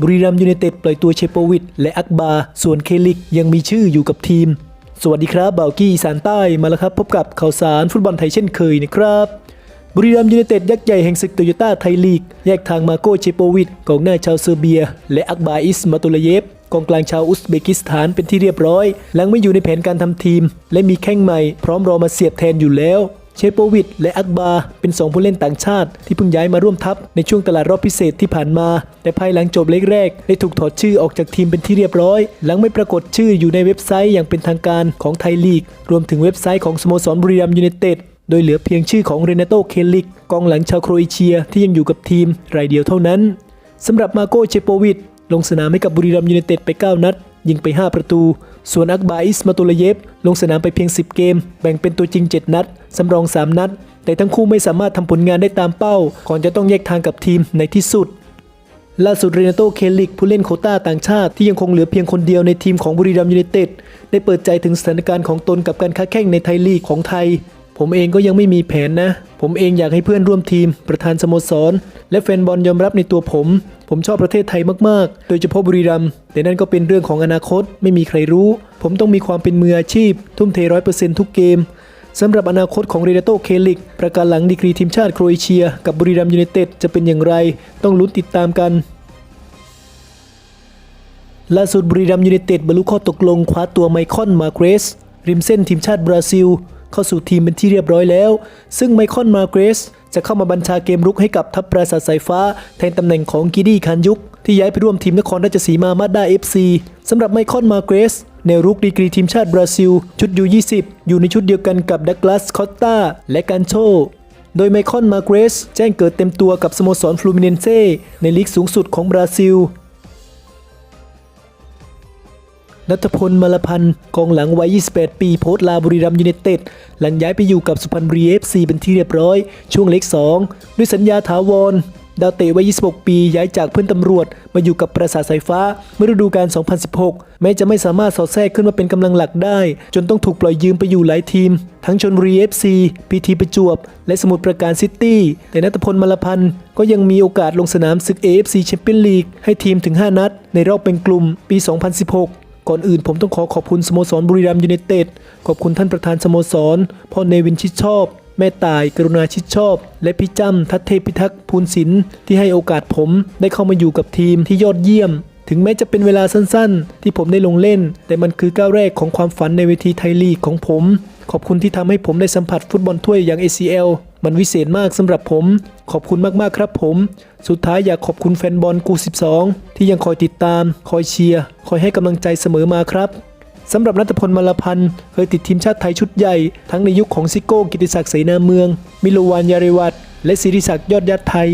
บุรีรัมยูไนเต็ดปล่อยตัวเชโปวิดและอักบา ส่วนเคลิกยังมีชื่ออยู่กับทีม สวัสดีครับบ่าวกี้อีสานใต้มาแล้วครับ พบกับข่าวสารฟุตบอลไทยเช่นเคยนะครับบุรีรัมยูไนเต็ดยักษ์ใหญ่แห่งศึกโตโยต้าไทยลีก แยกทางมาโกเชโปวิดกองหน้าชาวเซอร์เบีย และอักบาอิสมาตุลเยฟกองกลางชาวอุซเบกิสถานเป็นที่เรียบร้อย หลังไม่อยู่ในแผนการทำทีม และมีแข้งใหม่พร้อมรอมาเสียบแทนอยู่แล้ว เชโปวิดและอักบาเป็นสองผู้เล่นต่างชาติ ที่เพิ่งย้ายมาร่วมทัพในช่วงตลาดรอบพิเศษที่ผ่านมา แต่ภายหลังจบเล็กแรกได้ถูกถอดชื่อออกจากทีมเป็นที่เรียบร้อย หลังไม่ปรากฏชื่ออยู่ในเว็บไซต์อย่างเป็นทางการของไทยลีก รวมถึงเว็บไซต์ของสโมสรบุรีรัมย์ยูไนเต็ดโดยเหลือเพียงชื่อของเรเนโตเคลิกกองหลังชาวโครเอเชียที่ยังอยู่กับทีมรายเดียวเท่านั้นสำหรับมาโกเชโปวิดลงสนามให้กับบุรีรัมย์ยูไนเต็ดไป 9 นัด ยิงไป 5 ประตู ส่วนอักบาอิสมาตุลเยฟลงสนามไปเพียง 10 เกม แบ่งเป็นตัวจริง 7 นัด สำรอง 3 นัด แต่ทั้งคู่ไม่สามารถทำผลงานได้ตามเป้า ก่อนจะต้องแยกทางกับทีมในที่สุด ล่าสุดเรเนโตเคลิก ผู้เล่นโคต้าต่างชาติที่ยังคงเหลือเพียงคนเดียวในทีมของบุรีรัมย์ยูไนเต็ดได้เปิดใจถึงสถานการณ์ของตนกับการค้าแข่งในไทยลีกของไทย ผมเองก็ยังไม่มีแผนนะ ผมเองอยากให้เพื่อนร่วมทีม ประธานสโมสร และแฟนบอลยอมรับในตัวผม ผมชอบประเทศไทยมากๆ โดยเฉพาะบุรีรัมย์แต่นั่นก็เป็นเรื่องของอนาคต ไม่มีใครรู้ ผมต้องมีความเป็นมืออาชีพ ทุ่มเทร้อยเปอร์เซ็นต์ทุกเกมสำหรับอนาคตของเรเนโตเคลิก ประการหลังดีกรีทีมชาติโครเอเชีย กับบุรีรัมย์ยูไนเต็ดจะเป็นอย่างไร ต้องลุ้นติดตามกันล่าสุดบุรีรัมย์ยูไนเต็ดบรรลุข้อตกลงคว้าตัวไมคอนมาเกรส ริมเส้นทีมชาติบราซิล เข้าสู่ทีมเป็นที่เรียบร้อยแล้ว ซึ่งไมคอนมาเกรสจะเข้ามาบัญชาเกมรุกให้กับทัพปราสาทสายฟ้า แทนตำแหน่งของกิดี้คันยุก ที่ย้ายไปร่วมทีมนครราชสีมามาด้าเอฟซีสำหรับไมคอนมาเกรสแนวรุกดีกรีทีมชาติบราซิล ชุดยู20 อยู่ในชุดเดียวกันกับดักลาสคอตตาและการโชโดยไมคอนมาเกรสแจ้งเกิดเต็มตัวกับสโมสรฟลูมิเนนเซ่ในลีกสูงสุดของบราซิล นัทพลมลพันธ์กองหลังวัย 28 ปีโพสต์ลาบุรีรัมย์ยูไนเต็ด หลังย้ายไปอยู่กับสุพรรณบุรีเอฟซีเป็นที่เรียบร้อย ช่วงเล็ก 2 ด้วยสัญญาถาวร ดาวเตะวัย 26 ปีย้ายจากเพื่อนตำรวจ มาอยู่กับประสาทสายฟ้า เมื่อฤดูกาล 2016 แม้จะไม่สามารถสอดแทรกขึ้นมาเป็นกำลังหลักได้ จนต้องถูกปล่อยยืมไปอยู่หลายทีม ทั้งชนบุรีเอฟซีพีทีประจวบ และสมุทรปราการซิตี้แต่นัทพลมลพันธ์ก็ยังมีโอกาสลงสนามศึก AFC แชมเปี้ยนลีกให้ทีมถึง 5 นัด ในรอบเป็นกลุ่มปี 2016 ก่อนอื่นผมต้องขอขอบคุณสโมสรบุรีรัมย์ยูไนเต็ดขอบคุณท่านประธานสโมสรพ่อเนวินชิดชอบ แม่ตายกรุณาชิดชอบ และพี่จ้ำทัตเทพพิทักษ์ภูลศิลป์ที่ให้โอกาสผมได้เข้ามาอยู่กับทีมที่ยอดเยี่ยม ถึงแม้จะเป็นเวลาสั้นๆ ที่ผมได้ลงเล่น แต่มันคือก้าวแรกของความฝันในเวทีไทยลีกของผม ขอบคุณที่ทำให้ผมได้สัมผัสฟุตบอลถ้วยอย่าง ACL มันวิเศษมากสำหรับผม ขอบคุณมากๆครับผม สุดท้ายอยากขอบคุณแฟนบอลกู 12 ที่ยังคอยติดตาม คอยเชียร์คอยให้กำลังใจเสมอมาครับสำหรับนัทพลมลพันธ์เคยติดทีมชาติไทยชุดใหญ่ ทั้งในยุคของซิโก้กิติศักดิ์เสนาเมือง มิโลวานยาริวัตและศิริศักดิ์ยอดยัดไทย